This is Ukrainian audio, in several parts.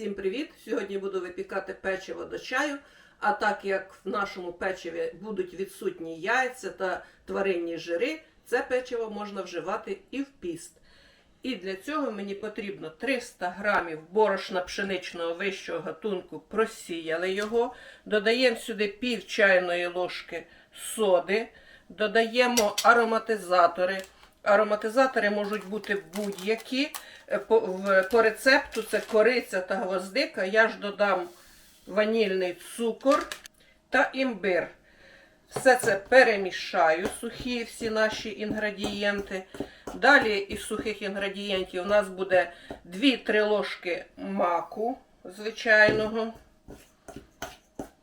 Всім привіт! Сьогодні буду випікати печиво до чаю. А так як в нашому печиві будуть відсутні яйця та тваринні жири, це печиво можна вживати і в піст. І для цього мені потрібно 300 грамів борошна пшеничного вищого гатунку, просіяли його. Додаємо сюди пів чайної ложки соди, додаємо ароматизатори. Ароматизатори можуть бути будь-які. Е, По, по рецепту це кориця та гвоздика. Я ж додам ванільний цукор та імбир. Все це перемішаю, сухі всі наші інгредієнти. Далі із сухих інгредієнтів у нас буде 2-3 ложки маку звичайного.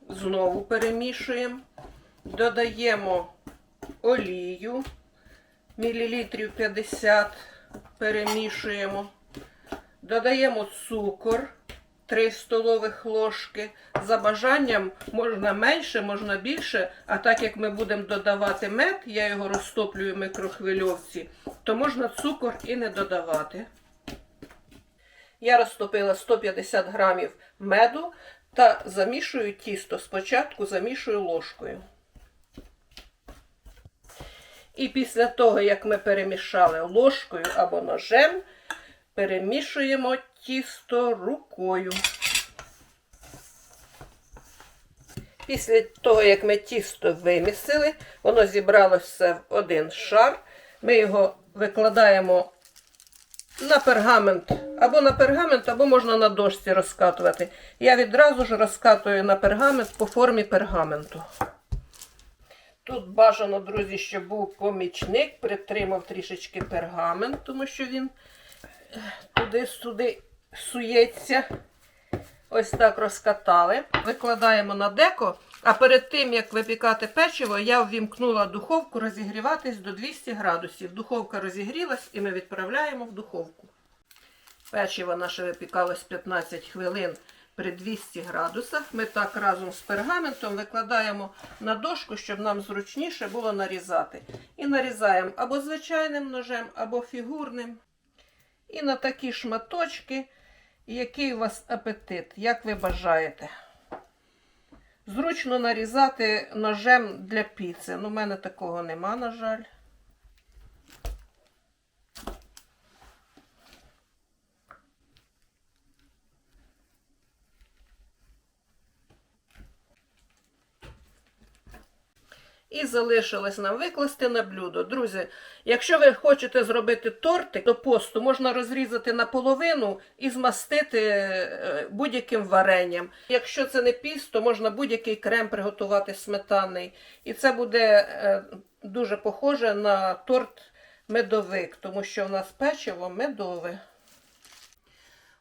Знову перемішуємо. Додаємо олію мілілітрів 50 перемішуємо. Додаємо цукор 3 столових ложки. За бажанням можна менше, можна більше. А так як ми будемо додавати мед, я його розтоплюю в микрохвильовці, то можна цукор і не додавати. Я розтопила 150 грамів меду та замішую тісто. Спочатку замішую ложкою. І після того, як ми перемішали ложкою або ножем, перемішуємо тісто рукою. Після того, як ми тісто вимісили, воно зібралося в один шар. Ми його викладаємо на пергамент. Або на пергамент, або можна на дошці розкатувати. Я відразу ж розкатую на пергамент по формі пергаменту. Тут бажано, друзі, щоб був помічник, притримав трішечки пергамент, тому що він е, туди-сюди сується. Ось так розкатали. Викладаємо на деко. А перед тим, як випікати печиво, я ввімкнула духовку розігріватись до 200 градусів. Духовка розігрілась і ми відправляємо в духовку. Печиво наше випікалось 15 хвилин при 200 градусах. Ми так разом з пергаментом викладаємо на дошку, щоб нам зручніше було нарізати. І нарізаємо або звичайним ножем, або фігурним. І на такі шматочки, який у вас апетит, як ви бажаєте. Зручно нарізати ножем для піци. Ну, у мене такого нема, на жаль. І залишилось нам викласти на блюдо. Друзі, якщо ви хочете зробити тортик до посту, можна розрізати наполовину і змастити е, будь-яким варенням. Якщо це не піст, то можна будь-який крем приготувати сметанний. І це буде е, дуже похоже на торт медовик, тому що у нас печиво медове.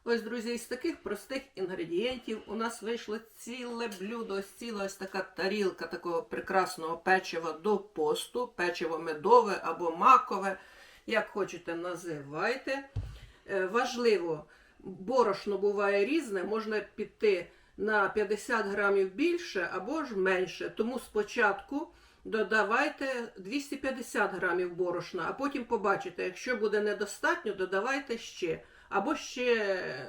Ось, друзі, із таких простих інгредієнтів у нас вийшло ціле блюдо, ось ціла ось така тарілка такого прекрасного печива до посту, печиво медове або макове, як хочете, називайте. Е, Важливо, борошно буває різне, можна піти на 50 грамів більше або ж менше. Тому спочатку додавайте 250 грамів борошна, а потім побачите, якщо буде недостатньо, додавайте ще. Або ще,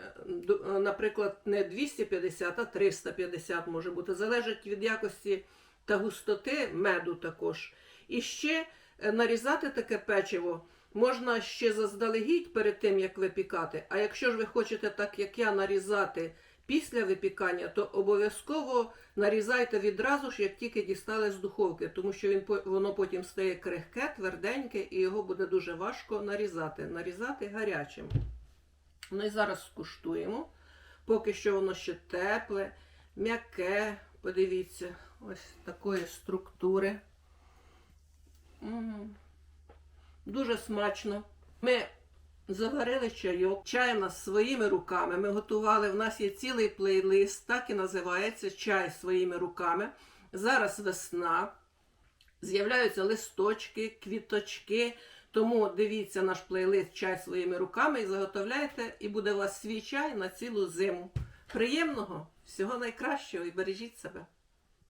наприклад, не 250, а 350 може бути. Залежить від якості та густоти меду також. І ще е, нарізати таке печиво можна ще заздалегідь перед тим, як випікати. А якщо ж ви хочете, так як я, нарізати після випікання, то обов'язково нарізайте відразу ж, як тільки дістали з духовки, тому що він, воно потім стає крихке, тверденьке, і його буде дуже важко нарізати. Нарізати гарячим. І зараз скуштуємо. Поки що воно ще тепле, м'яке. Подивіться, ось такої структури. М. Дуже смачно. Ми заварили чайок. Чай у нас своїми руками. Ми готували. У нас є цілий плейлист, так і називається Чай своїми руками. Зараз весна. З'являються листочки, квіточки. Тому дивіться наш плейлист Чай своїми руками і заготовляйте, і буде у вас свій чай на цілу зиму. Приємного, всього найкращого і бережіть себе.